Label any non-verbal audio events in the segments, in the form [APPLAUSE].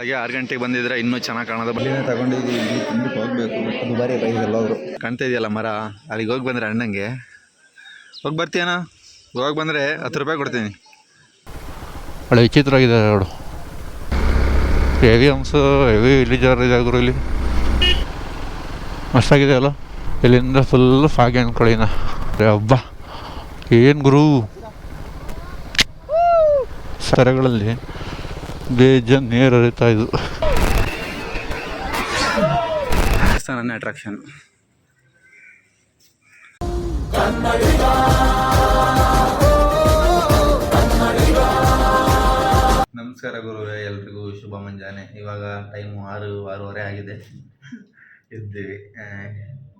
ಹಾಗೆ ಆರು ಗಂಟೆಗೆ ಬಂದಿದ್ರೆ ಇನ್ನೂ ಚೆನ್ನಾಗಿ ಕಾಣೋದು. ಬಟ್ ಇಲ್ಲಿನೇ ತಗೊಂಡಿದ್ದೀವಿ ತಿಂದಕ್ಕೆ ಹೋಗ್ಬೇಕು. ದುಬಾರಿ ಪ್ರೈಸ್ ಎಲ್ಲೋದ್ರು. ಕಾಣ್ತಾ ಇದೆಯಲ್ಲ ಮರ? ಅಲ್ಲಿಗೆ ಹೋಗಿ ಬಂದರೆ ಅಣ್ಣಂಗೆ. ಹೋಗಿ ಬರ್ತೀಯಾನ ಹೋಗಿ ಬಂದರೆ ಹತ್ತು ರೂಪಾಯಿ ಕೊಡ್ತೀನಿ. ಒಳ್ಳೆ ವಿಚಿತ್ರವಾಗಿದೆ ರೋಡು ಹೆವಿ ಹಂಸು ಹೆವಿ ಇಲಿಜಾರ್ ಇದೆ ಗುರು ಇಲ್ಲಿ. ಮಸ್ತಾಗಿದೆ ಅಲ್ಲ? ಇಲ್ಲಿಂದ ಫುಲ್ ಫಾಗಿ ಅಂದ್ಕೊಳ್ಳಿನ ಹಬ್ಬ. ಏನು ಗುರು? ಸರಗಳಲ್ಲಿ. ಬೇಜನ್ ನೀರು ಹರಿತಾ ಇದ್ದು. ನನ್ನ ಅಟ್ರಾಕ್ಷನ್ ನಮಸ್ಕಾರ ಗುರುವೇ ಎಲ್ರಿಗೂ ಶುಭ ಮುಂಜಾನೆ. ಇವಾಗ ಟೈಮು ಆರು ಆರೂವರೆ ಆಗಿದೆ. ಇದ್ದೀವಿ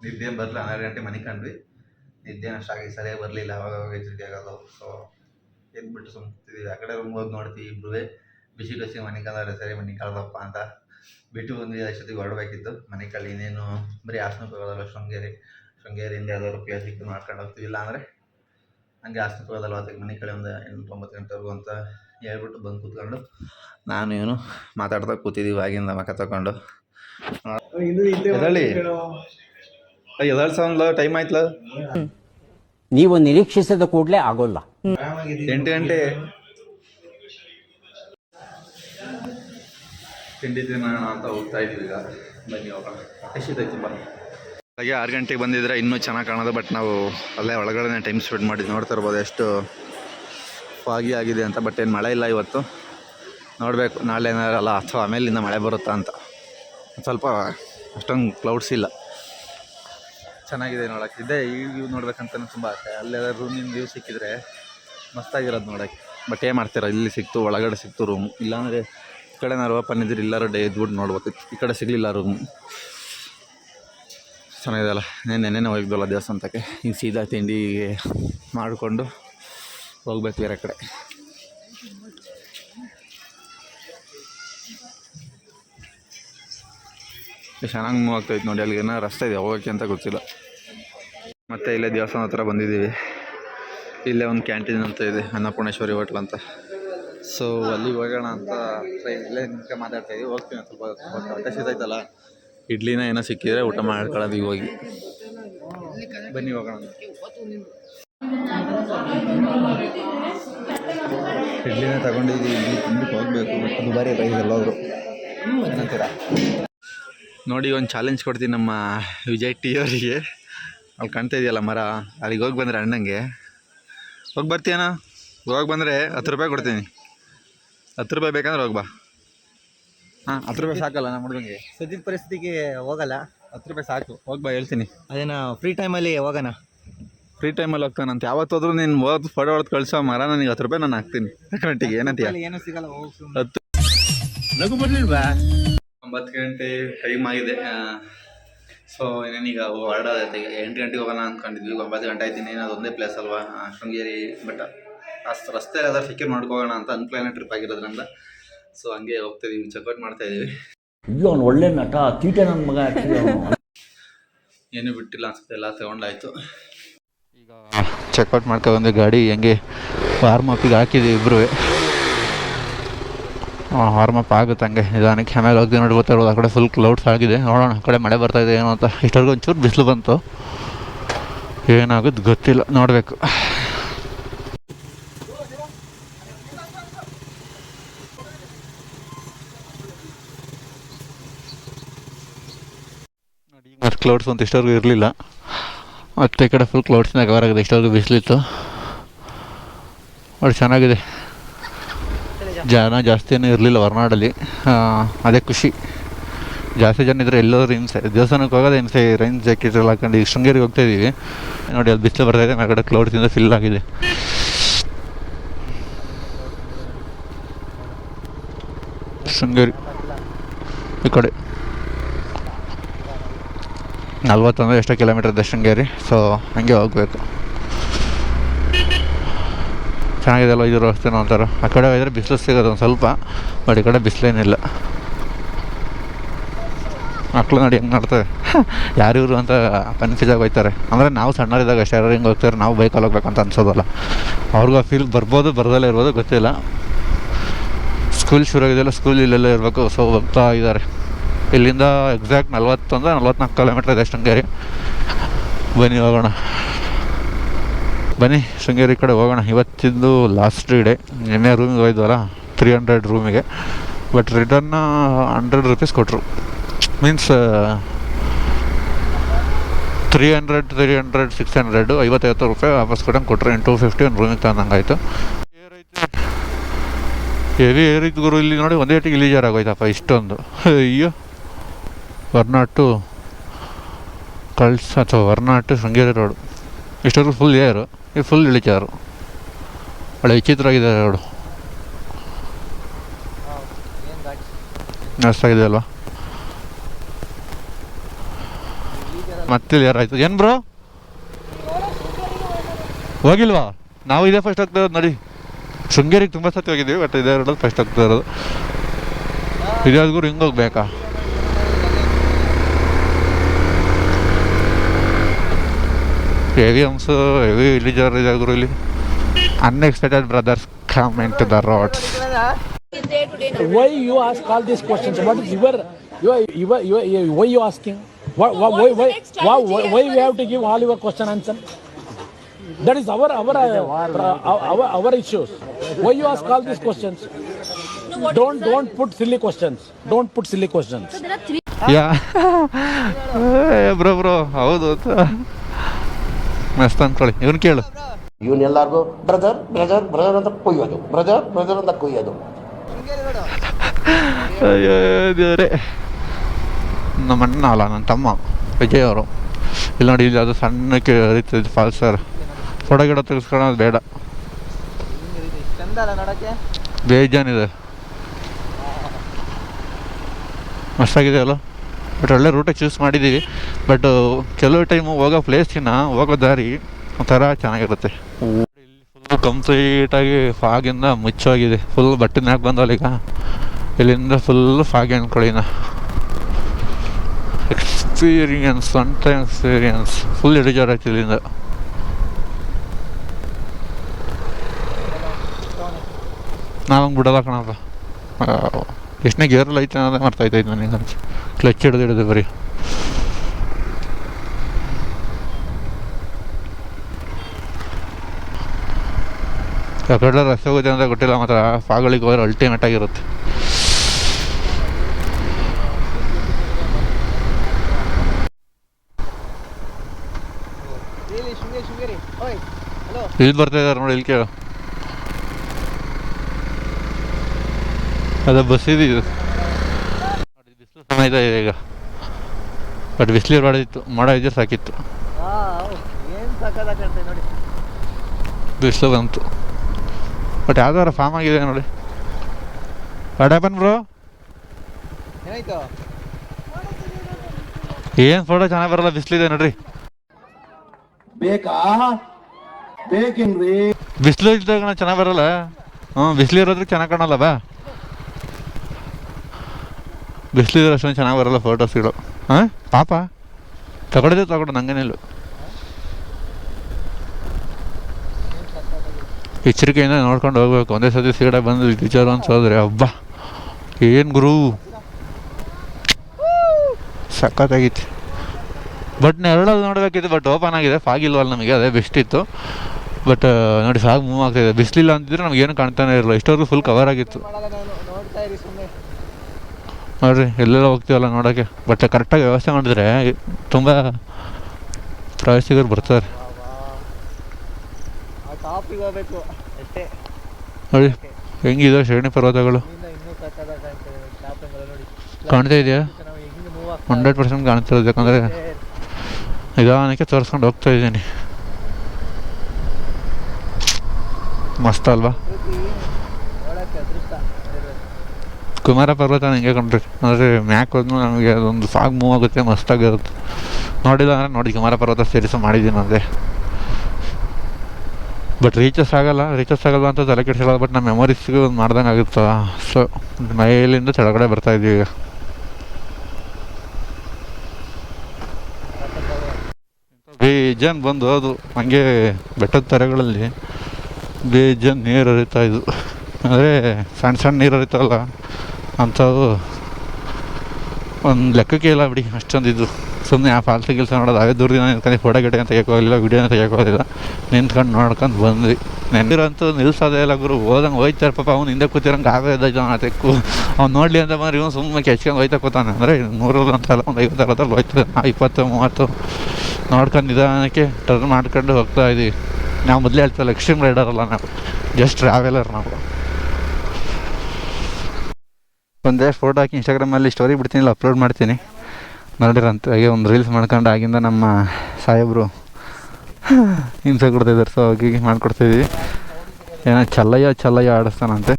ನಿದ್ದೆ ಬರಲ್ಲ ಹನ್ನೆರಡು ಗಂಟೆ ಮನೆ ಕಂಡ್ವಿ. ನಿದ್ದೆ ಅಷ್ಟಾಗಿ ಸರಿಯಾಗಿ ಬರಲಿಲ್ಲ ಅವಾಗ ಆಗೋದು ಸೊ ಎದ್ಬಿಟ್ಟು ಸುಮ್ತಿದ್ದೀವಿ. ಆ ಕಡೆ ರೂಮ್ ಹೋಗಿ ನೋಡ್ತೀವಿ ಇಬ್ಬರು ಬಿಸಿ ಕಸಿ ಮನೆ ಕಲ್ಲಾರೆ ಸರಿ ಮನೆ ಕಳ್ದಪ್ಪ ಅಂತ ಬಿಟ್ಟು ಬಂದ್ವಿ ಅಷ್ಟೊತ್ತಿಗೆ ಹೊರಡಬೇಕಿತ್ತು. ಮನೆ ಕಳ್ಳಿ ಇನ್ನೇನು ಬರೀ ಹಾಸನಕ್ಕೆ ಹೋಗೋದಲ್ಲ ಶೃಂಗೇರಿ ಶೃಂಗೇರಿಯಿಂದ ಯಾವ್ದಾದ್ರು ಪ್ಲೇಸ್ ಸಿಕ್ಕು ಮಾಡ್ಕೊಂಡು ಹೋಗ್ತೀವಿ. ಇಲ್ಲ ಅಂದರೆ ಹಂಗೆ ಹೋಗೋದಲ್ಲ ಅದಕ್ಕೆ ಮನೆ ಕಡೆ ಒಂದು ಎಂಟು ಒಂಬತ್ತು ಗಂಟೆವರೆಗೂ ಅಂತ ಹೇಳ್ಬಿಟ್ಟು ಬಂದು ಕೂತ್ಕೊಂಡು ನಾನು ಇವನು ಮಾತಾಡ್ತಾ ಕೂತಿದ್ದೀವಿ ಆಗಿಂದ ಮಕ್ಕ ತಗೊಂಡು. ಎದಳಿ ಎದಳು ಸೌಂಡ್ಲ ಟೈಮ್ ಆಯ್ತಲ್ಲ? ನೀವು ನಿರೀಕ್ಷಿಸಿದ ಕೂಡಲೇ ಆಗೋಲ್ಲ. ಎಂಟು ಗಂಟೆ ತಿಂಡಿ ತಿನ್ನೋಣ ಅಂತ ಹೋಗ್ತಾ ಇದ್ವಿ ಈಗ. ಬನ್ನಿ ಹೋಗೋಣ. ಹೊಟ್ಟೆ ಬನ್ನಿ ಹಾಗೆ ಆರು ಗಂಟೆಗೆ ಬಂದಿದ್ರೆ ಇನ್ನೂ ಚೆನ್ನಾಗಿ ಕಾಣೋದು ಬಟ್ ನಾವು ಅಲ್ಲೇ ಒಳಗಡೆ ಟೈಮ್ ಸ್ಪೆಂಡ್ ಮಾಡಿದ್ದು ನೋಡ್ತಾ ಇರ್ಬೋದು ಎಷ್ಟು ಫಾಗಿ ಆಗಿದೆ ಅಂತ ಬಟ್ ಏನು ಮಳೆ ಇಲ್ಲ ಇವತ್ತು. ನೋಡಬೇಕು, ನಾಳೆ ಏನಾರಲ್ಲ ಅಥವಾ ಆಮೇಲಿಂದ ಮಳೆ ಬರುತ್ತಾ ಅಂತ. ಸ್ವಲ್ಪ ಅಷ್ಟೊಂದು ಕ್ಲೌಡ್ಸ್ ಇಲ್ಲ. ಚೆನ್ನಾಗಿದೆ ನೋಡೋಕೆ ಇದೆ, ಈ ವ್ಯೂ ನೋಡ್ಬೇಕಂತ ತುಂಬ ಆಸೆ. ಅಲ್ಲೆಲ್ಲ ರೂಮಿನ ವ್ಯೂ ಸಿಕ್ಕಿದ್ರೆ ಮಸ್ತಾಗಿರೋದು ನೋಡೋಕ್ಕೆ. ಬಟ್ ಏನು ಮಾಡ್ತೀರ? ಇಲ್ಲಿ ಸಿಕ್ತು, ಒಳಗಡೆ ಸಿಕ್ತು ರೂಮ್ ಇಲ್ಲಾಂದರೆ ಕಡೆ ನಾವು ಓಪನ್ ಇದ್ರೆ ಎಲ್ಲರೂ ಡೇ ಇದ್ಬಿಟ್ಟು ನೋಡ್ಬೇಕಿತ್ತು ಈ ಕಡೆ ಸಿಗಲಿಲ್ಲ ರೂಮ್ ಚೆನ್ನಾಗಿದೆಯಲ್ಲ. ನೆನ್ನೆ ನೆನ್ನೆ ಹೋಗಿದ್ವಲ್ಲ ದೇವಸ್ಥಾನಕ್ಕೆ. ಹಿಂಗೆ ಸೀದಾ ತಿಂಡಿ ಮಾಡಿಕೊಂಡು ಹೋಗ್ಬೇಕು ಬೇರೆ ಕಡೆ. ಚೆನ್ನಾಗಿ ಮೂವ್ ಆಗ್ತಾಯಿತ್ತು ನೋಡಿ, ಅಲ್ಲಿಗೆ ಏನೋ ರಸ್ತೆ ಇದೆ, ಹೋಗೋಕ್ಕೆ ಅಂತ ಗೊತ್ತಿಲ್ಲ. ಮತ್ತೆ ಇಲ್ಲೇ ದೇವಸ್ಥಾನ ಹತ್ರ ಬಂದಿದ್ದೀವಿ. ಇಲ್ಲೇ ಒಂದು ಕ್ಯಾಂಟೀನ್ ಅಂತ ಇದೆ, ಅನ್ನಪೂರ್ಣೇಶ್ವರಿ ಹೋಟ್ಲ್ ಅಂತ. ಸೊ ಅಲ್ಲಿಗೆ ಹೋಗೋಣ ಅಂತ ಇಲ್ಲೇ ನಿಂತ್ಕೊಂಡು ಮಾತಾಡ್ತಾ ಇದ್ದೀವಿ ಹೋಗ್ತೀನಿ ಸ್ವಲ್ಪ. ಹೊಟ್ಟೆ ಸಿಗ್ತೈತಲ್ಲ ಇಡ್ಲಿನ ಏನೋ ಸಿಕ್ಕಿದ್ರೆ ಊಟ ಮಾಡ್ಕೊಳ್ಳೋದು ಈಗ ಹೋಗಿ. ಬನ್ನಿ ಹೋಗೋಣ ಇಡ್ಲಿನೇ ತಗೊಂಡಿದ್ದೀವಿ ಇಲ್ಲಿ ತಿಂದ್ಬಿಟ್ಟು ಹೋಗ್ಬೇಕು. ದುಬಾರಿ ಪ್ರೈಸ್ ಎಲ್ಲೋದ್ರು. ಏನಂತೀರಾ? ನೋಡಿ, ಒಂದು ಚಾಲೆಂಜ್ ಕೊಡ್ತೀನಿ ನಮ್ಮ ವಿಜಯ್ ಟಿ ಅವರಿಗೆ. ಅಲ್ಲಿ ಕಾಣ್ತಾ ಇದೆಯಲ್ಲ ಮರ? ಅಲ್ಲಿಗೆ ಹೋಗಿ ಬಂದರೆ ಅಣ್ಣಂಗೆ. ಹೋಗಿ ಬರ್ತೀಯಣ್ಣ? ಹೋಗಿ ಬಂದರೆ ಹತ್ತು ರೂಪಾಯಿ ಕೊಡ್ತೀನಿ. ಹತ್ತು ರೂಪಾಯಿ ಬೇಕಂದ್ರೆ ಹೋಗ್ಬಾ. ಹಾಂ ಹತ್ತು ರೂಪಾಯಿ ಸಾಕಲ್ಲ ನಮ್ಮ ಹುಡುಗಂಗೆ. ಸದ್ಯದ ಪರಿಸ್ಥಿತಿಗೆ ಹೋಗಲ್ಲ. ಹತ್ತು ರೂಪಾಯಿ ಸಾಕು. ಹೋಗ್ಬಾ ಹೇಳ್ತೀನಿ. ಅದೇನ ಫ್ರೀ ಟೈಮಲ್ಲಿ ಹೋಗೋಣ? ಫ್ರೀ ಟೈಮಲ್ಲಿ ಹೋಗ್ತಾನಂತ. ಯಾವತ್ತಾದ್ರೂ ನೀನು ಓದ್ ಫೋಟೋ ಹೊಡೆದು ಕಳ್ಸೋ ಮರ ನನಗೆ ಹತ್ತು ರೂಪಾಯಿ ನಾನು ಹಾಕ್ತೀನಿ. ಅಕೌಂಟಿಗೆ ಏನಂತೀಯ? ಅಲ್ಲಿ ಏನೂ ಸಿಗಲ್ಲ ನಗು ಬರ್ಲಿಲ್ವಾ? ಒಂಬತ್ತು ಗಂಟೆ ಟೈಮ್ ಆಗಿದೆ. ಸೊ ಇನ್ನೇನೀಗ ಹೊರಡೋದೈತೆ ಈಗ ಎಂಟು ಗಂಟೆಗೆ ಹೋಗೋಣ ಅಂದ್ಕೊಂಡಿದ್ವಿ ಒಂಬತ್ತು ಗಂಟೆ ಆಯ್ತು ಇನ್ನೇನು ಒಂದೇ ಪ್ಲೇಸ್ ಅಲ್ವಾ? ಶೃಂಗೇರಿ ಬಟ್ ಅಷ್ಟು ರಸ್ತೆ ಅದ ಸಿಕ್ಕಿ ಮಾಡ್ಕೋಗೋಣ ಅಂತ ಅನ್ಪ್ಲಾನ್ ಟ್ರಿಪ್ ಆಗಿರೋದ್ರಿಂದ. ಸೊ ಹಂಗೆ ಹೋಗ್ತಿದ್ದೀವಿ ಚೆಕ್ಔಟ್ ಮಾಡ್ತಾ ಇದೀವಿ. ಅಯ್ಯೋ ಅವ್ನು ಒಳ್ಳೆ ನಟ ತೀಟೆ ನನ್ನ ಮಗ ಏನೂ ಬಿಟ್ಟಿಲ್ಲ ಅನ್ಸುತ್ತೆ ಎಲ್ಲ ತಗೊಂಡಾಯ್ತು ಈಗ ಚೆಕ್ಔಟ್ ಮಾಡ್ಕೊ ಬಂದು ಗಾಡಿ ಹೆಂಗೆ ವಾರ್ಮ್ ಅಪ್ಪಿಗೆ ಹಾಕಿದ್ವಿ ಇಬ್ಬರು ವಾರ್ಮ್ ಅಪ್ ಆಗುತ್ತೆ ಹಂಗೆ. ನಿಧಾನಕ್ಕೆ ಆಮೇಲೆ ಹೋಗ್ತೀವಿ ನೋಡಿ ಗೊತ್ತಾ ಇರೋದು ಆ ಕಡೆ ಫುಲ್ ಕ್ಲೌಡ್ಸ್ ಆಗಿದೆ ನೋಡೋಣ ಆ ಕಡೆ ಮಳೆ ಬರ್ತಾ ಇದೆ ಏನೋ ಅಂತ. ಇಷ್ಟವರೆಗೂ ಒಂಚೂರು ಬಿಸಿಲು ಬಂತು. ಏನಾಗುತ್ತೆ ಗೊತ್ತಿಲ್ಲ ನೋಡಬೇಕು. ಮತ್ತು ಕ್ಲೌಡ್ಸ್ ಅಂತ ಇಷ್ಟವರೆಗೂ ಇರಲಿಲ್ಲ. ಮತ್ತು ಈ ಕಡೆ ಫುಲ್ ಕ್ಲೌಡ್ಸ್ನ ಕವರ್ ಆಗಿದೆ, ಇಷ್ಟವರೆಗೂ ಬಿಸಿಲಿತ್ತು. ಬಟ್ ಚೆನ್ನಾಗಿದೆ. ಜನ ಜಾಸ್ತಿ ಏನೂ ಇರಲಿಲ್ಲ ಹೊರನಾಡಲ್ಲಿ. ಅದೇ ಖುಷಿ. ಜಾಸ್ತಿ ಜನ ಇದ್ದರೆ ಎಲ್ಲರೂ ಹಿಂಸೆ. ದೇವಸ್ಥಾನಕ್ಕೆ ಹೋಗೋದು ಹಿಂಸೆ. ರೈನ್ ಜಾಕೆಟ್ ಎಲ್ಲ ಹಾಕೊಂಡು ಈಗ ಶೃಂಗೇರಿಗೆ ಹೋಗ್ತಾ ಇದ್ದೀವಿ ನೋಡಿ, ಅಲ್ಲಿ ಬಿಸಿಲು ಬರ್ತಾ ಇದೆ, ಮೇಲ್ಗಡೆ ಕ್ಲೌಡ್ಸಿಂದ ಫಿಲ್ ಆಗಿದೆ. ಶೃಂಗೇರಿ ಈ ಕಡೆ. ನಲ್ವತ್ತೊಂದು ಎಷ್ಟೋ ಕಿಲೋಮೀಟರ್ ಇದೆ ಶೃಂಗೇರಿ ಸೊ ಹಂಗೆ ಹೋಗ್ಬೇಕು. ಚೆನ್ನಾಗಿದೆ ಅಲ್ಲ ಇದು ರಸ್ತೆ ಒಂಥರ. ಆ ಕಡೆ ಹೋದರೆ ಬಿಸಿಲು ಸಿಗೋದು ಒಂದು ಸ್ವಲ್ಪ, ಬಟ್ ಈ ಕಡೆ ಬಿಸಿಲೇನಿಲ್ಲ. ಮಕ್ಕಳು ನೋಡಿ ಹೆಂಗೆ ನೋಡ್ತಾರೆ [LAUGHS] ಯಾರು ಇವರು ಅಂತ ಕನ್ಫ್ಯೂಸ್ ಆಗಿ ಹೋಗ್ತಾರೆ. ಅಂದರೆ ನಾವು ಸಣ್ಣರಿದ್ದಾಗ ಹಿಂಗೆ ಹೋಗ್ತಾರೆ, ನಾವು ಬೈಕಲ್ಲಿ ಹೋಗ್ಬೇಕಂತ ಅನ್ಸೋದಲ್ಲ. ಅವ್ರಿಗೂ ಆ ಫೀಲ್ ಬರ್ಬೋದು, ಬರ್ದಲ್ಲೇ ಇರ್ಬೋದು, ಗೊತ್ತಿಲ್ಲ. ಸ್ಕೂಲ್ ಶುರು ಆಗಿದೆಯಲ್ಲ ಸ್ಕೂಲ್ ಇಲ್ಲೆಲ್ಲ ಇರಬೇಕು ಸೊ ಹೋಗ್ತಾ ಇದ್ದಾರೆ. ಇಲ್ಲಿಂದ ಎಕ್ಸಾಕ್ಟ್ ನಲ್ವತ್ತೊಂದು ನಲ್ವತ್ನಾಲ್ಕು ಕಿಲೋಮೀಟ್ರ್ ಇದೆ ಶೃಂಗೇರಿ. ಬನ್ನಿ, ಹೋಗೋಣ. ಬನ್ನಿ, ಶೃಂಗೇರಿ ಕಡೆ ಹೋಗೋಣ. ಇವತ್ತಿಂದು ಲಾಸ್ಟ್ ಡೇ ನಿನ್ನೆ ರೂಮಿಗೆ ಹೋಯ್ದವಲ್ಲ ತ್ರೀ ಹಂಡ್ರೆಡ್ ರೂಮಿಗೆ ಬಟ್ ರಿಟರ್ನ್ ಹಂಡ್ರೆಡ್ ರುಪೀಸ್ ಕೊಟ್ಟರು means three hundred three hundred six hundred ಐವತ್ತೈವತ್ತು ರೂಪಾಯಿ ವಾಪಸ್ ಕೊಟ್ಟಂಗೆ ಕೊಟ್ಟರು ಟೂ ಫಿಫ್ಟಿ ಒಂದು ರೂಮಿಗೆ ತಗೊಂಡಂಗಾಯ್ತು ಹೆವಿ ಏರಿದ್ದು ಗುರು ಇಲ್ಲಿ ನೋಡಿ, ಒಂದೇ ಟಿಗೆ ಇಲಿಜಾರ್ ಆಗೋಯ್ತಪ್ಪ ಇಷ್ಟೊಂದು. ಅಯ್ಯೋ. ವರ್ನಾಟು ಕಳ್ಸ ಅಥವಾ ವರ್ನಾಟು ಶೃಂಗೇರಿ ರೋಡು. ಇಷ್ಟೊಂದು ಫುಲ್ ಏರು ಇದು ಫುಲ್ ಇಳಿಚಾರು ಒಳ್ಳೆ ವಿಚಿತ್ರವಾಗಿದೆ ರೋಡು. ಅಷ್ಟಾಗಿದೆ ಅಲ್ವಾ? ಮತ್ತೆ ಯಾರಾಯ್ತು? ಏನು ಬ್ರೋ ಹೋಗಿಲ್ವಾ? ನಾವು ಇದೇ ಫಸ್ಟ್ ಆಗ್ತಾ ಇರೋದು, ನೋಡಿ. ಶೃಂಗೇರಿಗೆ ತುಂಬ ಸತಿ ಹೋಗಿದ್ದೀವಿ ಬಟ್ ಇದೇ ರೋಡಲ್ಲಿ ಫಸ್ಟ್ ಆಗ್ತಾ ಇರೋದು. ಇದಾದ್ರೂ ಹಿಂಗೆ ಹೋಗ್ಬೇಕಾ? heavy also, heavy villager is Aguruli. Unexpected brothers come into the roads. Why you ask all these questions? What is your, your, your, your, your why you asking? Why, why, why, why, why, why we have to give all your question answer? That is our our uh, our our issues. Why you ask all these questions? No, don't don't put silly questions. Don't put silly questions. So there are three. Yeah, hey, bro, bro, how do that? ಮಸ್ತ್ ಅನ್ಕೊಳ್ಳಿ ಇವನು ಕೇಳು. ಇವನ್ನೆಲ್ಲರಿಗೂ brother brother brother ಅಂತ ಕೊಯ್ಯೋದು. Brother brother ಅಂತ ಕೊಯ್ಯೋದು. ಅಯ್ಯೋ ದೇವರೇ. ನಮ್ಮ ಅಣ್ಣ ಅಲ್ಲ ನನ್ನ ತಮ್ಮ ವಿಜಯ್ ಅವರು. ಇಲ್ಲಿ ನೋಡಿ ಇಲ್ಲಿ ಅದು ಸಣ್ಣಕ್ಕೆ ಹರಿತದೆ ಫಾಲ್ಸರ್ ಸರ್. ಫೋಟೋ ಗಿಡ ತೆಗೆಸ್ಕೊಳ್ಳೋದು ಬೇಡ. ಬೇಜಾನಿದೆ. ಮಸ್ತಾಗಿದೆ ಅಲ್ಲ ಬಟ್ ಒಳ್ಳೆ ರೂಟೇ ಚೂಸ್ ಮಾಡಿದ್ದೀವಿ. ಬಟ್ ಕೆಲವು ಟೈಮು ಹೋಗೋ ಪ್ಲೇಸಿನ ಹೋಗೋ ದಾರಿ ಒಂಥರ ಚೆನ್ನಾಗಿರುತ್ತೆ. ಫುಲ್ ಕಂಪ್ಲೀಟಾಗಿ ಫಾಗಿಂದ ಮುಚ್ಚೋಗಿದೆ. ಫುಲ್ ಬಟ್ಟೆ ಹಾಕಿ ಬಂದವಲ್ಲ ಈಗ? ಇಲ್ಲಿಂದ full foggy ಅಂದ್ಕೊಳ್ಳಿನ experience one time experience full ಇಳಿಜಾರಾಯ್ತು ಇಲ್ಲಿಂದ. ನಾವಂಗೆ ಬಿಡಲ್ಲ ಕಣಪ್ಪ. ಎಷ್ಟನೇ ಗೇರ್ ಐತೆ ಅನ್ನೋದೇ ಮರ್ತೈತೈತೆ ನನಗೆ ಕ್ಲಚ್ ಹಿಡಿದು ಹಿಡಿದು ಬರೀ. ಆ ಕಡೆ ರಸ್ತೆ ಹೋಗುತ್ತೆ ಅಂತ ಗೊತ್ತಿಲ್ಲ ಮಾತ್ರ ಫಾಗಳಿಗೆ ಹೋದ್ರೆ ಅಲ್ಟಿಮೇಟ್ ಆಗಿರುತ್ತೆ. ಇಲ್ಲಿ ಬರ್ತಾ ಇದಾರೆ ನೋಡಿ ಇಲ್ಲಿ ಕೇಳು. ಅದ ಬಸ್ ಇದು ಬಿಸಿಲು ಸಮೇತ ಇದೆ ಈಗ. ಬಟ್ ಬಿಸಿಲು ಮಾಡಿತ್ತು ಮಾಡೋ ಇದ್ರೆ ಸಾಕಿತ್ತು. ಬಿಸಿಲು ಬಂತು. ಬಟ್ ಯಾವ್ದಾರ ಫಾರ್ಮ್ ಆಗಿದೆ ನೋಡಿ. ವಾಟ್ ಬ್ರೋ ಏನ್ ಏನು ಫೋಟೋ ಚೆನ್ನಾಗಿ ಬರಲ್ಲ ಬಿಸಿಲಿದೆ ನೋಡ್ರಿ. ಬೇಕಾ? ಬೇಕೇನ್ರಿ? ಬಿಸಿಲು ಇದ್ದಾಗ ಚೆನ್ನಾಗಿ ಬರಲ್ಲ. ಹ್ಞೂ ಬಿಸಿಲು ಇರೋದ್ರೆ ಚೆನ್ನಾಗಿ ಕಾಣಲ್ಲ ಬಾ. ಬಿಸಿಲಿದ್ರೆ ಅಷ್ಟೊಂದು ಚೆನ್ನಾಗಿ ಬರಲ್ಲ ಫೋಟೋಸ್ಗಳು ಹಾಂ? ಪಾಪ. ತಗೊಳ್ಳೋದೇ ತಗೊಡು ನಂಗೇನಿಲ್ಲ ಎಚ್ಚರಿಕೆಯಿಂದ ನೋಡ್ಕೊಂಡು ಹೋಗ್ಬೇಕು. ಒಂದೇ ಸತಿ ಸೀಡೆ ಬಂದು ಟೀಚರ್ ಅಂತ ಹೋದ್ರೆ ಹಬ್ಬ. ಏನು ಗುರು? ಸಖತ್ತಾಗಿತ್ತು ಬಟ್ ನೆರಳಲ್ಲಿ ನೋಡಬೇಕಿತ್ತು ಬಟ್ ಓಪನ್ ಆಗಿದೆ. ಫಾಗಿಲ್ವಲ್ಲ ನಮಗೆ, ಅದೇ ಬೆಸ್ಟ್ ಇತ್ತು. ಬಟ್ ನೋಡಿ ಫಾಗ್ ಮೂವ್ ಆಗ್ತಾಯಿದೆ ಬಿಸಿಲಿಲ್ಲ ಅಂತಿದ್ರೆ ಏನು ಕಾಣ್ತಾನೆ ಇರಲ್ಲ. ಇಷ್ಟವರೆಗೂ ಫುಲ್ ಕವರ್ ಆಗಿತ್ತು ಮಾಡಲ್ಲ ನಾನು ನೋಡ್ತಾ ಇರಿ ಸುಮ್ಮನೆ ನೋಡ್ರಿ ಎಲ್ಲೆಲ್ಲ ಹೋಗ್ತೀವಲ್ಲ ನೋಡೋಕ್ಕೆ ಬಟ್ ಕರೆಕ್ಟಾಗಿ ವ್ಯವಸ್ಥೆ ಮಾಡಿದ್ರೆ ತುಂಬ ಪ್ರವಾಸಿಗರು ಬರ್ತಾರೆ. ನೋಡಿ ಹೆಂಗಿದೆ ಶ್ರೇಣಿ ಪರ್ವತಗಳು? ಕಾಣ್ತಾ ಇದೆಯಾ? ಹಂಡ್ರೆಡ್ ಪರ್ಸೆಂಟ್ ಕಾಣ್ತಿರೋದು ಯಾಕಂದರೆ. ನಿಧಾನಕ್ಕೆ ತೋರಿಸ್ಕೊಂಡು ಹೋಗ್ತಾ ಇದ್ದೀನಿ. ಮಸ್ತ್ ಅಲ್ವಾ ಪ್ರಕೃತಿ ನೋಡಕ್ಕೆ ಅದೃಷ್ಟ ಇರ್ಬೇಕು. ಕುಮಾರ ಪರ್ವತ ನನಗೆ ಕಂಡ್ರಿ. ಅಂದರೆ ಮ್ಯಾಕ್ ಹೋದ್ನು ನನಗೆ ಅದೊಂದು ಸಾಗ್ ಮೂವ್ ಆಗುತ್ತೆ ಮಸ್ತಾಗಿರುತ್ತೆ ನೋಡಿಲ್ಲ ಅಂದರೆ ನೋಡಿ, ಕುಮಾರ ಪರ್ವತ ಸೇರಿಸಿ ಮಾಡಿದ್ದೀನಿ ಅಂದ್ರೆ ಬಟ್ ರೀಚಸ್ ಆಗಲ್ಲ ರೀಚಸ್ ಆಗಲ್ಲ ಅಂತ ತಲೆ ಕೆಡಿಸಲ್ಲ ಬಟ್ ನಮ್ಮ ಮೆಮೊರೀಸ್ಗೆ ಒಂದು ಮಾಡ್ದಂಗೆ ಆಗುತ್ತೆ? ಸೊ ಮೈಲಿಂದ ಕೆಳಗಡೆ ಬರ್ತಾ ಇದ್ದೀವಿ ಈಗ. ಬೇಜಾನ್ ಬಂದು ಅದು ಹಂಗೆ ಬೆಟ್ಟದ ತೆರೆಗಳಲ್ಲಿ ಬೇಜಾನ್ ನೀರು ಹರಿತಾ ಇದ್ವು. ಅಂದರೆ ಸಣ್ಣ ಸಣ್ಣ ನೀರು ಇರ್ತಾವಲ್ಲ ಅಂಥವು ಒಂದು ಲೆಕ್ಕಕ್ಕೆ ಇಲ್ಲ ಬಿಡಿ ಅಷ್ಟೊಂದಿದ್ದು ಸುಮ್ಮನೆ ಆ ಫಾಲ್ತು ಕೆಲಸ ನೋಡೋದು ಅವೇ ದೂರದಿಂದ ನಿಂತ್ಕೊಂಡು ಫೋಟೋ ಗಿಟ ತೆಗಿಯೋಕ್ಕೋಗಿಲ್ಲ ವೀಡಿಯೋನ ತೆಗಿಯೋಕ್ಕೋಗಿಲ್ಲ ನಿಂತ್ಕೊಂಡು ನೋಡ್ಕೊಂಡು ಬಂದ್ವಿ. ನೆನಪಿರೋಂಥದ್ದು ನಿಲ್ಸೋದೆ ಇಲ್ಲ ಗುರು, ಹೋದಂಗೆ ಹೋಯ್ತಾರೆ ಪಾಪ, ಅವ್ನು ಹಿಂದೆ ಕೂತಿರಂಗೆ ಆಗೋ ಅವನು ತೆಕ್ಕು. ಅವ್ನು ನೋಡಲಿ ಅಂತ ಬಂದ್ರೆ ಇವನು ಸುಮ್ಮನೆ ಕೆಚ್ಕೊಂಡು ಹೋಯ್ತಾ ಕೂತಾನೆ. ಅಂದರೆ ನೂರು ಅಂತಲ್ಲ ಒಂದು ಐವತ್ತು ಅರವತ್ತಲ್ಲಿ ಹೋಯ್ತದೆ ಇಪ್ಪತ್ತು, ಮೂವತ್ತು ನೋಡ್ಕೊಂಡು ನಿಧಾನಕ್ಕೆ ಟರ್ನ್ ಮಾಡ್ಕೊಂಡು ಹೋಗ್ತಾ ಇದ್ದೀವಿ ನಾವು ಮೊದಲೇ ಹೇಳ್ತೀವಲ್ಲ ಎಕ್ಸ್ಟ್ರೀಮ್ ರೈಡರ್ ಅಲ್ಲ ನಾವು. ಜಸ್ಟ್ ಟ್ರಾವೆಲರ್ ನಾವು. ಒಂದೇ ಫೋಟೋ ಹಾಕಿ ಇನ್ಸ್ಟಾಗ್ರಾಮಲ್ಲಿ ಸ್ಟೋರಿ ಬಿಡ್ತೀನಿ ಅಪ್ಲೋಡ್ ಮಾಡ್ತೀನಿ. ನೋಡಿರಂತ ಹಾಗೆ ಒಂದು ರೀಲ್ಸ್ ಮಾಡ್ಕೊಂಡು ಆಗಿಂದ ನಮ್ಮ ಸಾಹೇಬರು [SIGHS] ಹಿಂಸೆ ಕೊಡ್ತಾಯಿದ್ದಾರೆ ಸೊ ಹೋಗಿ ಮಾಡ್ಕೊಡ್ತಿದ್ವಿ ಏನೋ ಚಲ್ಲಯ್ಯ ಚಲ್ಲಯ್ಯ ಆಡಿಸ್ತಾನಂತೆ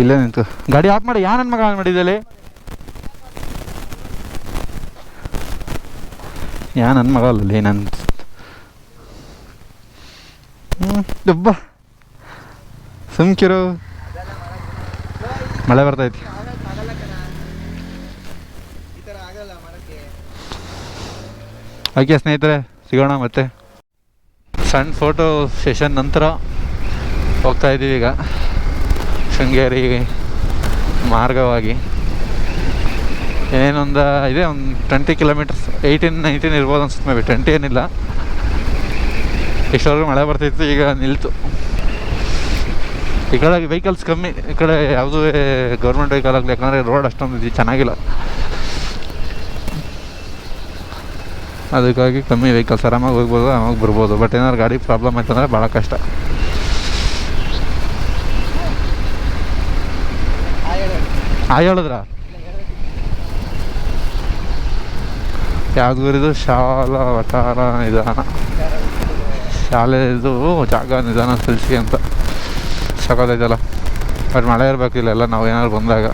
ಇಲ್ಲೇ ನಿಂತು. ಗಾಡಿ ಆಫ್ ಮಾಡಿ ಯಾ ನನ್ನ ಮಗ ಆನ್ ಮಾಡಿದಲ್ಲಿ ಯಾ ನನ್ನ ಮಗ ಅಲ್ಲಲ್ಲಿ ನನ್ನ ಹ್ಞೂ ಡಬ್ಬ ಸುಮ್ಕಿರು ಮಳೆ ಬರ್ತೈತಿ. ಓಕೆ ಸ್ನೇಹಿತರೆ, ಸಿಗೋಣ ಮತ್ತೆ. ಸಣ್ಣ ಫೋಟೋ ಸೆಷನ್ ನಂತರ ಹೋಗ್ತಾ ಇದ್ದೀವಿ ಈಗ. ಶೃಂಗೇರಿ ಮಾರ್ಗವಾಗಿ. ಏನೊಂದು ಇದೆ ಒಂದು ಟ್ವೆಂಟಿ ಕಿಲೋಮೀಟರ್ಸ್ ಏಯ್ಟೀನ್ ನೈನ್ಟೀನ್ ಇರ್ಬೋದು ಅನ್ಸುತ್ತೆ ಮೇ ಬಿ. ಟ್ವೆಂಟಿ ಏನಿಲ್ಲ. ಇಷ್ಟವರೆಗೂ ಮಳೆ ಬರ್ತಿತ್ತು, ಈಗ ನಿಲ್ತು. ಈ ಕಡೆ ವೆಹಿಕಲ್ಸ್ ಕಮ್ಮಿ, ಈ ಕಡೆ ಯಾವುದೂ ಗೌರ್ಮೆಂಟ್ ವೆಹಿಕಲ್ ಆಗಲಿ, ಯಾಕಂದರೆ ರೋಡ್ ಅಷ್ಟೊಂದು ಇದು ಚೆನ್ನಾಗಿಲ್ಲ. ಅದಕ್ಕಾಗಿ ಕಮ್ಮಿ ವೆಹಿಕಲ್ಸ್ ಆರಾಮಾಗಿ ಹೋಗ್ಬೋದು, ಆರಾಮಾಗಿ ಬರ್ಬೋದು. ಬಟ್ ಏನಾದ್ರು ಗಾಡಿ ಪ್ರಾಬ್ಲಮ್ ಆಯ್ತಂದ್ರೆ ಭಾಳ ಕಷ್ಟ. ಆ ಹೇಳಿದ್ರ? ಯಾವ್ದು ಶಾಲಾ ವಟಾರ ನಿಧಾನ. ಶಾಲೆ ಇದು ಜಾಗ ನಿಧಾನ ತಿಳಿಸಿ ಅಂತ. ಸಕೋದೈತಲ್ಲ ಬಟ್ ಮಳೆ ಇರಬೇಕು ಇಲ್ಲೆಲ್ಲ, ನಾವು ಏನಾದ್ರು ಬಂದಾಗ.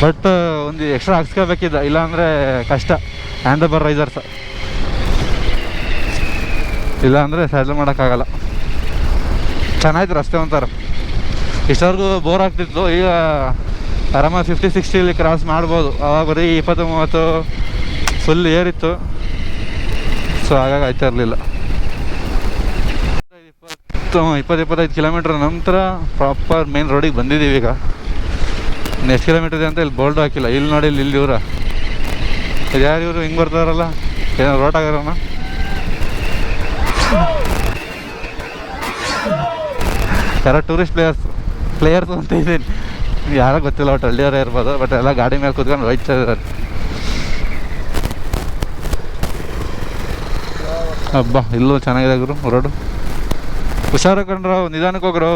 ಬಟ್ ಒಂದು ಎಕ್ಸ್ಟ್ರಾ ಹಾಕ್ಸ್ಕೋಬೇಕಿದ್ದ ಇಲ್ಲಾಂದರೆ ಕಷ್ಟ. ಹ್ಯಾಂಡ್ ಬರ್ ರೈಸರ್ಸ್ ಇಲ್ಲಾಂದರೆ ಸ್ಯಾಡಲ್ ಮಾಡೋಕ್ಕಾಗಲ್ಲ. ಚೆನ್ನಾಯ್ತು ರಸ್ತೆ ಒಂಥರ. ಇಷ್ಟವರೆಗೂ ಬೋರ್ ಆಗ್ತಿತ್ತು ಈಗ ಆರಾಮಾಗಿ ಫಿಫ್ಟಿ ಸಿಕ್ಸ್ಟಿಲಿ ಕ್ರಾಸ್ ಮಾಡ್ಬೋದು. ಅವಾಗ ಬರೀ ಇಪ್ಪತ್ತು ಮೂವತ್ತು ಫುಲ್ ಏರಿತ್ತು ಸೊ ಹಾಗಾಗಿ ಆಯ್ತಾ ಇರಲಿಲ್ಲ. ಇಪ್ಪತ್ತು ಇಪ್ಪತ್ತು, ಇಪ್ಪತ್ತೈದು ಕಿಲೋಮೀಟ್ರ್ ನಂತರ ಪ್ರಾಪರ್ ಮೇನ್ ರೋಡಿಗೆ ಬಂದಿದ್ದೀವಿ ಈಗ. ಎಷ್ಟು ಕಿಲೋಮೀಟರ್ ಇದೆ ಅಂತ ಇಲ್ಲಿ ಬೋಲ್ಡ್ ಹಾಕಿಲ್ಲ. ಇಲ್ಲಿ ನೋಡಿ, ಇಲ್ಲಿ ಇಲ್ಲಿ ಇವ್ರ ಇದು ಯಾರು ಇವರು? ಹಿಂಗೆ ಬರ್ತಾರಲ್ಲ? ಏನೋ ರೋಟ್ ಆಗಿರೋಣ ಯಾರೋ ಟೂರಿಸ್ಟ್ ಪ್ಲೇಯರ್ಸ್ ಪ್ಲೇಯರ್ಸ್ ಅಂತ ಇದ್ದೀನಿ. ಯಾರೋ ಗೊತ್ತಿಲ್ಲ, ಒಟ್ಟು ಹಳ್ಳಿಯವರೇ ಇರ್ಬೋದು ಬಟ್ ಎಲ್ಲ ಗಾಡಿ ಮೇಲೆ ಕೂತ್ಕೊಂಡು ಹೋಯ್ತಾ ಇದ್ದಾರೆ. ಹಬ್ಬ ಇಲ್ಲೂ ಚೆನ್ನಾಗಿದೆ ಗುರು, ರೋಡು. ಹುಷಾರು ಕಂಡ್ರು ನಿಧಾನಕ್ಕೆ ಹೋಗ್ರು.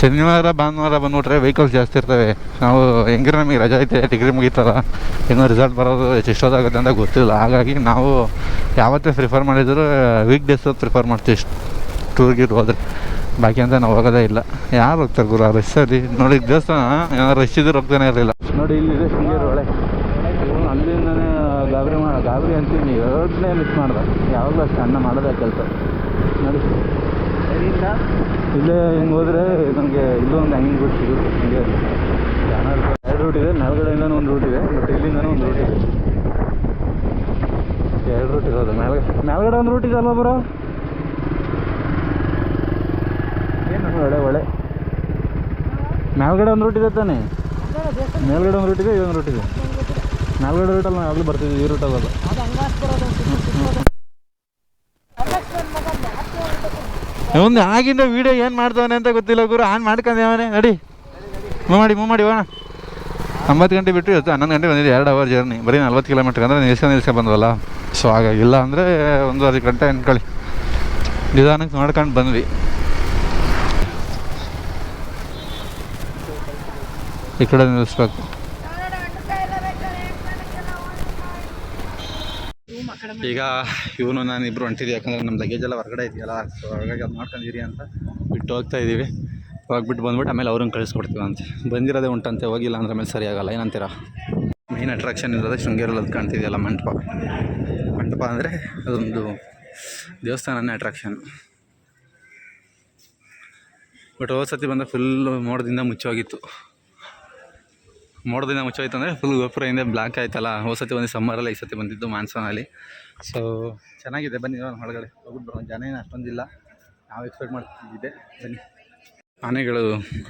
ಶನಿವಾರ, ಭಾನುವಾರ ಬಂದ್ಬಿಟ್ರೆ ವೆಹಿಕಲ್ಸ್ ಜಾಸ್ತಿ ಇರ್ತವೆ. ನಾವು ಹೆಂಗಿರ ನಮಗೆ ರಜಾ ಐತೆ ಡಿಗ್ರಿ ಮುಗೀತಲ್ಲ, ಇನ್ನೂ ರಿಸಲ್ಟ್ ಬರೋದು ಎಷ್ಟೊತ್ತಾಗುತ್ತೆ ಅಂತ ಗೊತ್ತಿಲ್ಲ. ಹಾಗಾಗಿ ನಾವು ಯಾವತ್ತೇ ಪ್ರಿಫರ್ ಮಾಡಿದ್ರು ವೀಕ್ ಡೇಸ್ ಪ್ರಿಫರ್ ಮಾಡ್ತೀವಿ. ಟೂರ್ಗೆ ಹೋದ್ರೆ. ಬಾಕಿ ಅಂತ ನಾವು ಹೋಗೋದೇ ಇಲ್ಲ. ಯಾರು ಹೋಗ್ತಾರೆ ಗುರು, ಆ ರಶ್ಶಲ್ಲಿ ನೋಡಿ ದೇವಸ್ಥಾನ, ಏನಾದ್ರು ರಶ್ ಇದ್ರೆ ಹೋಗ್ತಾನೆ ಇರಲಿಲ್ಲ. ನೋಡಿ ಇಲ್ಲಿದೆ ಶೃಂಗೇರಿ ಒಳೆ ಅಲ್ಲಿಂದನೇ ಗಾಬರಿ ಮಾಡ ಗಾಬರಿ ಅಂತೀನಿ ಎರಡನೇ ಮಿಸ್ ಮಾಡ್ದೆ. ಯಾವಾಗಲೂ ಅಷ್ಟು, ಅನ್ನ ಮಾಡೋದೇ ಕೆಲಸ. ನೋಡಿ. ಇಲ್ಲೇ. ಹಿಂಗೆ ಹೋದರೆ ನಮಗೆ ಇಲ್ಲೊಂದು ಒಂದು ಹ್ಯಾಂಗಿಂಗ್ ರೂಟ್ ಸಿಗುತ್ತೆ. ಹಿಂಗೆ ಎರಡು ರೂಟ್ ಇದೆ. ಮೇಲ್ಗಡೆಯಿಂದನೂ ಒಂದು ರೂಟ್ ಇದೆ ಬಟ್ ಇಲ್ಲಿಂದನೂ ಒಂದು ರೂಟ್ ಇದೆ. ಎರಡು ರೂಟ್ ಇರೋದು. ಮೇಲ್ಗಡೆ ಮೇಲ್ಗಡೆ ಒಂದು ರೂಟ್ ಇದೆ ಅಲ್ವಾ ಬರೋ ಏನು ಒಳ್ಳೆ ಒಳ್ಳೆ. ಮೇಲ್ಗಡೆ ಒಂದು ರೂಟ್ ಇದೆ ತಾನೇ? ಮೇಲ್ಗಡೆ ಒಂದು ರೂಟ್ ಇದೆ ಇದೊಂದು ರೂಟ್ ಇದೆ. ಮೇಲ್ಗಡೆ ರೂಟಲ್ಲಿ ನಾವು ಯಾವಾಗಲೂ ಬರ್ತಿದ್ವಿ ಈ ರೂಟ್ ಒಂದು ಆಗಿಂದ ವೀಡಿಯೋ ಏನು ಮಾಡ್ತಾವನೆ ಅಂತ ಗೊತ್ತಿಲ್ಲ ಗುರು. ಆನ್ ಮಾಡ್ಕೊಂಡೇವನೆ ನಡಿ. ಮೂವ್ ಮಾಡಿ ಮೂವ್ ಮಾಡಿ ಹೋಣ ಒಂಬತ್ತು ಗಂಟೆ ಬಿಟ್ಟು ಇವತ್ತು ಹನ್ನೊಂದು ಗಂಟೆ ಬಂದಿದೆ ಎರಡು ಅವರ್ ಜರ್ನಿ ಬರೀ ನಲ್ವತ್ತು ಕಿಲೋಮೀಟ್ರ್ ಅಂದರೆ ನಿಲ್ಸ್ಕೊಂಡು ನಿಲ್ಸ್ಕೊಂಡು ಬಂದ್ವಲ್ಲ? ಸೊ ಹಾಗಾಗಿಲ್ಲ ಅಂದರೆ ಒಂದೂವರೆ ಗಂಟೆ ಅಂದ್ಕೊಳ್ಳಿ. ನಿಧಾನಕ್ಕೆ ನೋಡ್ಕೊಂಡು ಬಂದ್ವಿ. ಈ ಕಡೆ ನಿಲ್ಲಿಸ್ಬೇಕು. ಈಗ ಇವನು ನಾನು ಇಬ್ಬರು ಹೊಂಟಿದ್ವಿ, ಯಾಕಂದ್ರೆ ನಮ್ಮ ಲಗೇಜ್ ಎಲ್ಲ ಹೊರಗಡೆ ಇದೆಯಲ್ಲ ಸೊ ಹಾಗಾಗಿ ಅದು ಮಾಡ್ಕೊಂಡಿರಿ ಅಂತ ಬಿಟ್ಟು ಹೋಗ್ತಾ ಇದ್ದೀವಿ ಹೋಗ್ಬಿಟ್ಟು ಬಂದ್ಬಿಟ್ಟು ಆಮೇಲೆ ಅವ್ರನ್ನ ಕಳಿಸ್ಕೊಡ್ತೀವಿ ಅಂತ. ಬಂದಿರೋದೇ ಉಂಟಂತೆ, ಹೋಗಿಲ್ಲ ಅಂದ್ರೆ ಆಮೇಲೆ ಸರಿಯಾಗಲ್ಲ ಏನಂತೀರಾ? ಮೇನ್ ಅಟ್ರಾಕ್ಷನ್ ಇರೋದೇ ಶೃಂಗೇರಲ್ಲಿ ಅದು ಕಾಣ್ತಿದೆಯಲ್ಲ, ಮಂಟಪ. ಮಂಟಪ ಅಂದರೆ ಅದೊಂದು ದೇವಸ್ಥಾನನೇ ಅಟ್ರಾಕ್ಷನ್ ಬಟ್ ಹೋದ ಸತಿ ಬಂದ ಫುಲ್ ಮೋಡದಿಂದ ಮುಚ್ಚೋಗಿತ್ತು. ಮೋಡದಿಂದ ಮುಚ್ಚೋಯ್ತು ಅಂದರೆ ಫುಲ್ ಗೋಪುರ ಹಿಂದೆ ಬ್ಲ್ಯಾಕ್ ಆಯ್ತಲ್ಲ, ಹೋಸತಿ ಒಂದು ಸಮ್ಮರಲ್ಲಿ ಈ ಸತಿ ಬಂದಿದ್ದು ಮಾನ್ಸೂನಲ್ಲಿ ಸೊ ಚೆನ್ನಾಗಿದೆ, ಬನ್ನಿ ನಾನು ಹೊರಗಡೆ ಹೋಗ್ಬಿಟ್ಟು ಬರೋಣ. ಜನ ಏನು ಅಷ್ಟೊಂದಿಲ್ಲ. ನಾವು ಎಕ್ಸ್ಪೆಕ್ಟ್ ಮಾಡ್ತಿದ್ದೆ ಬನ್ನಿ. ಆನೆಗಳು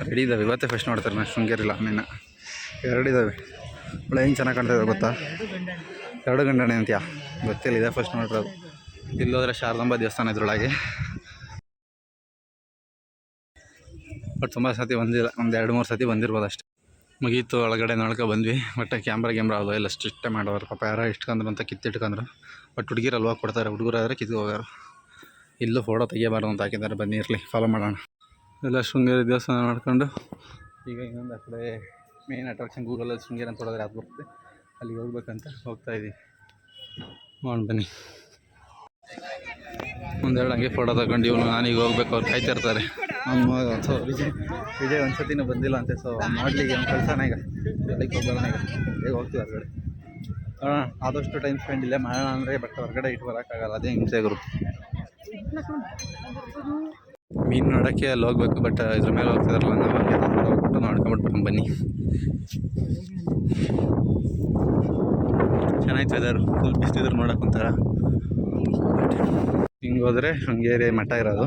ರೆಡಿ ಇದ್ದಾವೆ ಇವತ್ತೇ ಫಸ್ಟ್ ನೋಡ್ತಾರೆ. ನಾನು ಶೃಂಗೇರಿಲ್ಲ ಆನೆನ. ಎರಡಿದ್ದಾವೆ ಒಳ್ಳೆ ಏನು ಚೆನ್ನಾಗಿ ಕಾಣ್ತಾ ಗೊತ್ತಾ? ಎರಡು ಗಂಡಣೆ ಅಂತ್ಯಾ? ಗೊತ್ತಿಲ್ಲ ಇದೆ ಫಸ್ಟ್ ನೋಡಿರೋದು ಇಲ್ಲೋದ್ರೆ ಶಾರದಾಂಬ ದೇವಸ್ಥಾನ ಇದ್ರೊಳಗೆ. ಬಟ್ ತುಂಬ ಸತಿ ಬಂದಿಲ್ಲ. ಒಂದು ಎರಡು ಮೂರು ಸತಿ ಬಂದಿರ್ಬೋದು ಅಷ್ಟೇ. ಮುಗೀತು, ಒಳಗಡೆ ನೋಡ್ಕೊ ಬಂದ್ವಿ. ಬಟ್ ಕ್ಯಾಮ್ರಾ ಗ್ಯಾಮ್ರಾ ಅದು ಎಲ್ಲ ಸ್ಟ್ರಿಕ್ಟೇ ಮಾಡೋರು. ಪಾಪ ಯಾರೋ ಇಟ್ಕೊಂಡ್ರು ಅಂತ ಕಿತ್ತಿಟ್ಕೊಂಡ್ರು ಬಟ್ ಹುಡುಗಿರಲ್ವಾ ಕೊಡ್ತಾರೆ ಹುಡುಗರಾದ್ರೆ ಕಿತ್ತು ಹೋಗ್ಯಾರ ಇಲ್ಲೂ ಫೋಟೋ ತೆಗಿಯಬಾರ್ದು ಅಂತ ಹಾಕಿದ್ದಾರೆ. ಬನ್ನಿ ಇರಲಿ ಫಾಲೋ ಮಾಡೋಣ. ಎಲ್ಲ ಶೃಂಗೇರಿ ದೇವಸ್ಥಾನ ನೋಡ್ಕೊಂಡು. ಈಗ ಇನ್ನೊಂದು ಆ ಕಡೆ ಮೇನ್ ಅಟ್ರಾಕ್ಷನ್ ಗೂಗಲಲ್ಲಿ ಶೃಂಗೇರಿ ಅಂತ ಹೊಡೆದ್ರೆ ಅದು ಬರುತ್ತೆ. ಅಲ್ಲಿಗೆ ಹೋಗ್ಬೇಕಂತ ಹೋಗ್ತಾ ಇದ್ದೀವಿ ಬನ್ನಿ. ಒಂದೆರಡು ಹಂಗೆ ಫೋಟೋ ತಗೊಂಡು ಇವನು ನಾನೀಗ ಹೋಗ್ಬೇಕು, ಅವ್ರು ಕಾಯ್ತಾ ಇರ್ತಾರೆ. ನಮ್ಮ ಸೊ ವಿಜಯ್ ವಿಜಯ್ ಒಂದು ಸತಿನೂ ಬಂದಿಲ್ಲ ಅಂತೆ ಸೊ ಮಾಡಲಿ ಅವ್ನು ಕೆಲಸನ ಈಗ ಬೆಳಗ್ಗೆ ಹೋಗೋಣ ಈಗ. ಬೇಗ ಹೋಗ್ತೀವಿ ಹೊರಗಡೆ. ಆದಷ್ಟು ಟೈಮ್ ಸ್ಪೆಂಡ್ ಇಲ್ಲೇ ಮಾಡೋಣ ಅಂದರೆ ಬಟ್ ಹೊರಗಡೆ ಇಟ್ಟು ಬರೋಕ್ಕಾಗಲ್ಲ ಅದೇ ಹಿಂಸೆ ಗುರು. ಮೀನು ನೋಡೋಕ್ಕೆ ಅಲ್ಲಿ ಹೋಗ್ಬೇಕು ಬಟ್ ಇದ್ರ ಮೇಲೆ ಹೋಗ್ತಿದಾರಲ್ಲ, ನಾವು ಹಂಗೆ ಹೋಗ್ಬಿಟ್ಟು ಬನ್ನಿ. ಚೆನ್ನಾಯ್ತು ವೆದರ್ ಫುಲ್ ಬಿಸ್ತಿದ್ರು ನೋಡೋಕ್ಕೊಂತಾರ ಹಿಂಗೆ ಹೋದರೆ ಹಂಗೇರಿ ಮಠ ಇರೋದು.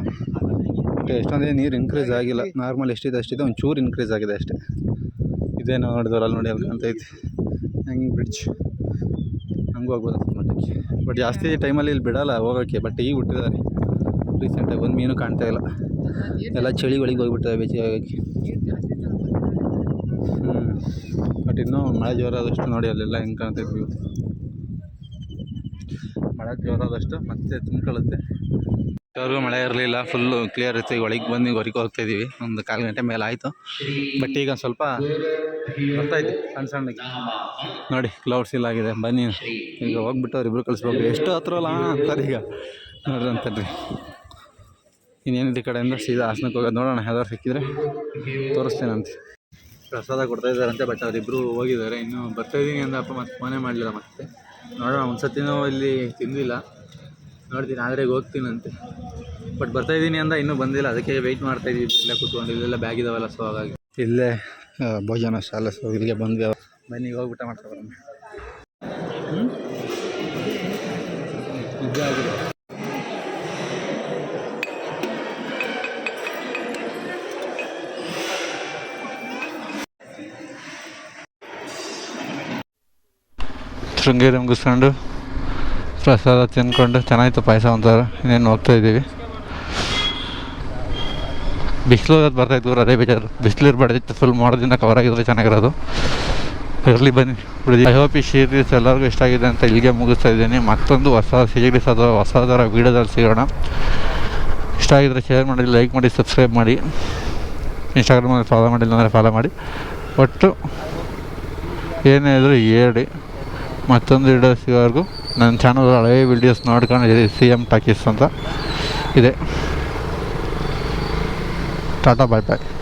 ಬಟ್ ಎಷ್ಟೊಂದೇ ನೀರು ಇನ್ಕ್ರೀಸ್ ಆಗಿಲ್ಲ. ನಾರ್ಮಲ್ ಎಷ್ಟಿದೆ ಅಷ್ಟಿದೆ ಒಂದು ಚೂರು ಇನ್ಕ್ರೀಸ್ ಆಗಿದೆ ಅಷ್ಟೇ. ಇದೇನು ನೋಡಿದವ್ರು ಅಲ್ಲಿ ನೋಡಿ ಅಲ್ಲಿ ಕಾಣ್ತೈತಿ ಹಂಗೆ ಬ್ರಿಡ್ಜ್ ಹಂಗೆ ಆಗ್ಬೋದು ಮಠಕ್ಕೆ ಬಟ್ ಜಾಸ್ತಿ ಟೈಮಲ್ಲಿ ಇಲ್ಲಿ ಬಿಡಲ್ಲ ಹೋಗೋಕ್ಕೆ ಬಟ್ ಈಗ ಬಿಟ್ಟಿದ್ದಾರೆ ರೀಸೆಂಟಾಗಿ ಒಂದು ಮೀನು ಕಾಣ್ತಾ ಇಲ್ಲ. ಎಲ್ಲ ಚಳಿ ಒಳಗೆ ಹೋಗಿಬಿಟ್ಟಿದೆ ಬೇಸಿಗೆ ಹ್ಞೂ ಬಟ್ ಇನ್ನೂ ಮಳೆ ಜೋರಾದಷ್ಟು ನೋಡಿ ಅಲ್ಲೆಲ್ಲ ಹೆಂಗೆ ಕಾಣ್ತೈತಿ ಮಳೆ ಜೋರಾದಷ್ಟು ಮತ್ತೆ ತುಂಬ್ಕೊಳ್ಳುತ್ತೆ. ಅವ್ರಿಗೂ ಮಳೆ ಇರಲಿಲ್ಲ ಫುಲ್ಲು ಕ್ಲಿಯರ್ ಇತ್ತು. ಈಗ ಒಳಗೆ ಬಂದು ಹೊರಗೆ ಹೋಗ್ತಾ ಇದ್ದೀವಿ ಒಂದು ಕಾಲು ಗಂಟೆ ಮೇಲೆ ಆಯಿತು. ಬಟ್ ಈಗ ಸ್ವಲ್ಪ ಬರ್ತಾ ಇದೆ ಸಣ್ಣ ಸಣ್ಣಗೆ. ನೋಡಿ ಕ್ಲೌಡ್ಸ್ ಇಲ್ಲ ಆಗಿದೆ. ಬನ್ನಿ. ಈಗ ಹೋಗ್ಬಿಟ್ಟು ಅವ್ರಿಬ್ರು ಕಳಿಸ್ಬೇಕು. ಎಷ್ಟು ಹತ್ರ ಅಲ್ಲ ಅಂತಾರೆ ಈಗ. ನೋಡ್ರಿ ಅಂತಾರೆ. ಇನ್ನೇನಿದೆ ಕಡೆಯಿಂದ ಸೀದಾ ಹಾಸನಕ್ಕೆ ಹೋಗೋದು. ನೋಡೋಣ ಯಾವ್ದಾರು ಸಿಕ್ಕಿದ್ರೆ ತೋರಿಸ್ತೇನಂತೆ ಪ್ರಸಾದ ಕೊಡ್ತಾ ಇದ್ದಾರಂತೆ ಬಟ್ ಅವರಿಬ್ಬರು ಹೋಗಿದ್ದಾರೆ. ಇನ್ನು ಬರ್ತಾ ಇದ್ದೀನಿ ಅಂದ ಅಪ್ಪ ಮತ್ತೆ ಫೋನೇ ಮಾಡಲಿಲ್ಲ ಮತ್ತೆ. ನೋಡೋಣ ಒಂದು ಸತಿನೂ ಇಲ್ಲಿ ತಿಂದಿಲ್ಲ. ನೋಡ್ತೀನಿ, ಆದರೆ ಹೋಗ್ತೀನಂತೆ ಬಟ್ ಬರ್ತಾ ಇದ್ದೀನಿ ಅಂದ ಇನ್ನೂ ಬಂದಿಲ್ಲ. ಅದಕ್ಕೆ ವೆಯ್ಟ್ ಮಾಡ್ತಾ ಇದ್ದೀವಿ ಇಲ್ಲೇ ಕೂತ್ಕೊಂಡು ಇಲ್ಲೆಲ್ಲ ಬ್ಯಾಗ್ ಇದಾವಲ್ಲ ಸೊ ಹಾಗಾಗಿ. ಇಲ್ಲೇ ಭೋಜನ ಶಾಲೆ ಸೊ ಇಲ್ಲಿಗೆ ಬಂದ್ವಿ. ಬನ್ನಿ ಈಗ ಹೋಗ್ಬಿಟ್ಟ ಮಾಡ್ತಾ ಬರೋಣ. ಆಗಿದೆ. ಶೃಂಗೇರಿ ಮುಗಿಸ್ಕೊಂಡು ಪ್ರಸಾದ ತಿನ್ಕೊಂಡು ಚೆನ್ನಾಗಿತ್ತು ಪಾಯಸ ಒಂಥರ. ಇನ್ನೇನು ಹೋಗ್ತಾ ಇದ್ದೀವಿ ಬಿಸಿಲು ಬರ್ತಾಯಿತ್ತು ಅದೇ ಬೇಜಾರು. ಬಿಸಿಲು ಇರಬಾರ್ದಿತ್ತು ಫುಲ್ ಮಾಡೋದಿಂದ ಕವರ್ ಆಗಿದ್ರೆ ಚೆನ್ನಾಗಿರೋದು. ಇರಲಿ ಬನ್ನಿ ಐ ಹೋಪ್ ಈ ಸೀರೀಸ್ ಎಲ್ಲರಿಗೂ ಇಷ್ಟ ಆಗಿದೆ ಅಂತ ಇಲ್ಲಿಗೆ ಮುಗಿಸ್ತಾ ಇದ್ದೀನಿ. ಮತ್ತೊಂದು ಹೊಸ ಸೀರೀಸ್ ಅಥವಾ ಹೊಸದರ ವೀಡಿಯೋದಲ್ಲಿ ಸಿಗೋಣ. ಇಷ್ಟ ಆಗಿದ್ರೆ ಶೇರ್ ಮಾಡಿ ಲೈಕ್ ಮಾಡಿ ಸಬ್ಸ್ಕ್ರೈಬ್ ಮಾಡಿ. ಇನ್ಸ್ಟಾಗ್ರಾಮಲ್ಲಿ ಫಾಲೋ ಮಾಡಿಲ್ಲ ಅಂದರೆ ಫಾಲೋ ಮಾಡಿ. ಒಟ್ಟು ಏನೇ ಇದ್ರು ಹೇಳಿ. ಮತ್ತೊಂದು ವಿಡಿಯೋ ಸಿಗೋವರೆಗೂ ನನ್ನ ಚಾನಲ್ ಹಳೆಯ ವೀಡಿಯೋಸ್ ನೋಡ್ಕೊಂಡು ಸಿ ಎಂ ಟಾಕೀಸ್ ಅಂತ ಇದೆ. Tata bye bye